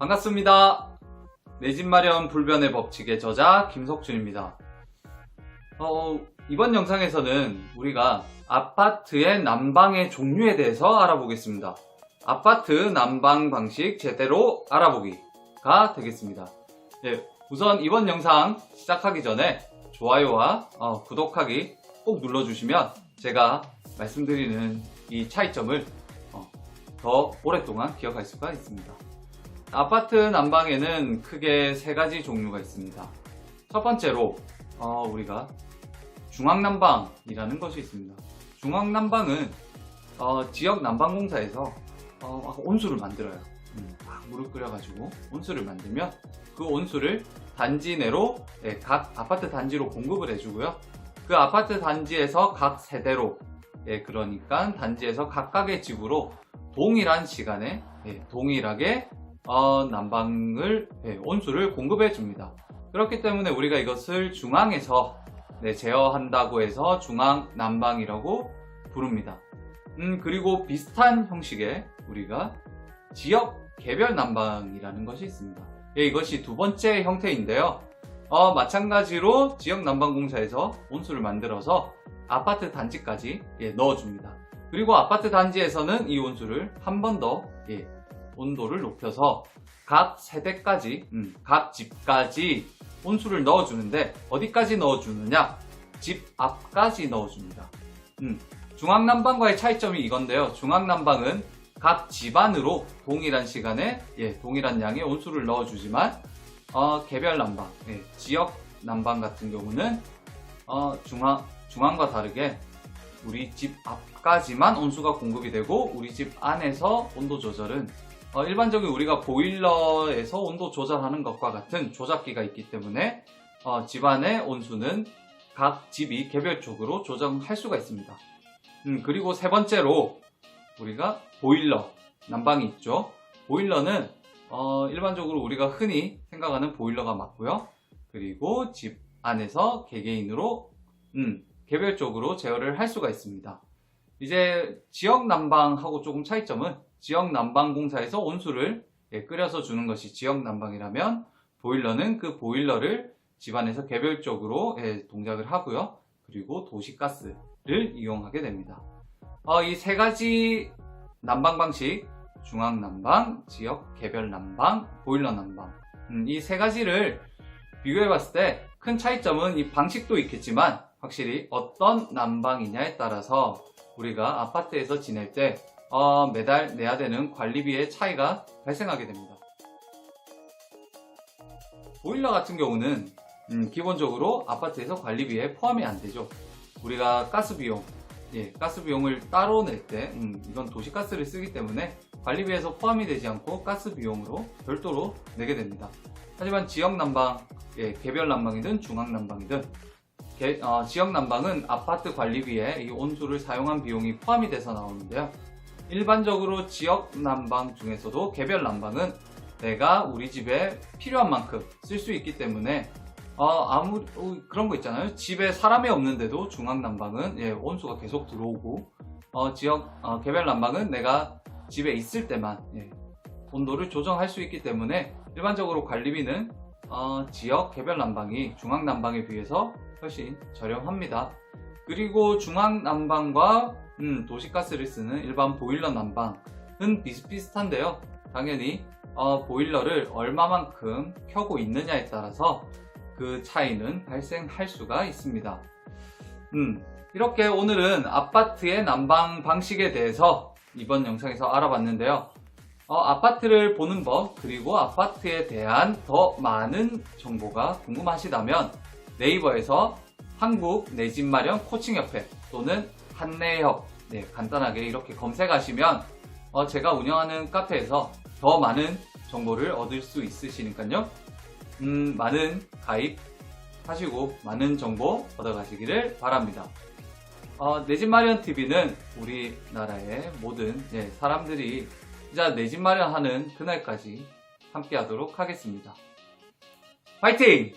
반갑습니다. 내 집 마련 불변의 법칙의 저자 김석준입니다. 어, 이번 영상에서는 우리가 아파트의 난방의 종류에 대해서 알아보겠습니다. 아파트 난방 방식 제대로 알아보기가 되겠습니다. 예, 우선 이번 영상 시작하기 전에 좋아요와 어, 구독하기 꼭 눌러주시면 제가 말씀드리는 이 차이점을 어, 더 오랫동안 기억할 수가 있습니다. 아파트 난방에는 크게 세 가지 종류가 있습니다. 첫 번째로 어, 우리가 중앙난방이라는 것이 있습니다. 중앙난방은 어, 지역 난방공사에서 어, 막 온수를 만들어요. 음, 막 물을 끓여가지고 온수를 만들면 그 온수를 단지 내로 예, 각 아파트 단지로 공급을 해주고요. 그 아파트 단지에서 각 세대로 예, 그러니까 단지에서 각각의 집으로 동일한 시간에 예, 동일하게 어, 난방을 예, 온수를 공급해 줍니다. 그렇기 때문에 우리가 이것을 중앙에서 네, 제어한다고 해서 중앙 난방이라고 부릅니다. 음, 그리고 비슷한 형식의 우리가 지역 개별 난방이라는 것이 있습니다. 예, 이것이 두 번째 형태인데요. 어, 마찬가지로 지역 난방공사에서 온수를 만들어서 아파트 단지까지 예, 넣어줍니다. 그리고 아파트 단지에서는 이 온수를 한 번더 예, 온도를 높여서 각 세대까지, 음, 각 집까지 온수를 넣어주는데 어디까지 넣어주느냐? 집 앞까지 넣어줍니다. 음, 중앙난방과의 차이점이 이건데요. 중앙난방은 각 집안으로 동일한 시간에 예, 동일한 양의 온수를 넣어주지만 어, 개별 난방, 예, 지역 난방 같은 경우는 어, 중앙, 중앙과 다르게 우리 집 앞까지만 온수가 공급이 되고 우리 집 안에서 온도 조절은 어, 일반적인 우리가 보일러에서 온도 조절하는 것과 같은 조작기가 있기 때문에 어, 집안의 온수는 각 집이 개별적으로 조정할 수가 있습니다. 음, 그리고 세 번째로 우리가 보일러 난방이 있죠. 보일러는 어, 일반적으로 우리가 흔히 생각하는 보일러가 맞고요. 그리고 집 안에서 개개인으로 음, 개별적으로 제어를 할 수가 있습니다. 이제 지역 난방하고 조금 차이점은 지역 난방공사에서 온수를 예, 끓여서 주는 것이 지역 난방이라면 보일러는 그 보일러를 집안에서 개별적으로 예, 동작을 하고요. 그리고 도시가스를 이용하게 됩니다. 어, 이 세 가지 난방 방식, 중앙 난방, 지역 개별 난방, 보일러 난방. 음, 이세 가지를 비교해 봤을 때 큰 차이점은 이 방식도 있겠지만 확실히 어떤 난방이냐에 따라서 우리가 아파트에서 지낼 때 어, 매달 내야 되는 관리비의 차이가 발생하게 됩니다. 보일러 같은 경우는 음, 기본적으로 아파트에서 관리비에 포함이 안 되죠. 우리가 가스 비용, 예, 가스 비용을 따로 낼 때, 음, 이건 도시가스를 쓰기 때문에 관리비에서 포함이 되지 않고 가스 비용으로 별도로 내게 됩니다. 하지만 지역 난방, 예, 개별 난방이든 중앙 난방이든 개- 어, 지역 난방은 아파트 관리비에 이 온수를 사용한 비용이 포함이 돼서 나오는데요. 일반적으로 지역 난방 중에서도 개별 난방은 내가 우리 집에 필요한 만큼 쓸 수 있기 때문에 어, 아무 어, 그런 거 있잖아요. 집에 사람이 없는데도 중앙 난방은 예, 온수가 계속 들어오고 어, 지역 어, 개별 난방은 내가 집에 있을 때만 예, 온도를 조정할 수 있기 때문에 일반적으로 관리비는 어, 지역 개별 난방이 중앙 난방에 비해서 훨씬 저렴합니다. 그리고 중앙 난방과 음, 도시가스를 쓰는 일반 보일러 난방은 비슷비슷한데요. 당연히 어, 보일러를 얼마만큼 켜고 있느냐에 따라서 그 차이는 발생할 수가 있습니다. 음, 이렇게 오늘은 아파트의 난방 방식에 대해서 이번 영상에서 알아봤는데요. 어, 아파트를 보는 법, 그리고 아파트에 대한 더 많은 정보가 궁금하시다면 네이버에서 한국 내 집 마련 코칭협회 또는 한내협 네, 간단하게 이렇게 검색하시면 어, 제가 운영하는 카페에서 더 많은 정보를 얻을 수 있으시니까요. 음, 많은 가입 하시고 많은 정보 얻어가시기를 바랍니다. 어, 내집 마련 TV는 우리나라의 모든 예, 사람들이 진짜 내 집 마련하는 그날까지 함께 하도록 하겠습니다. 화이팅!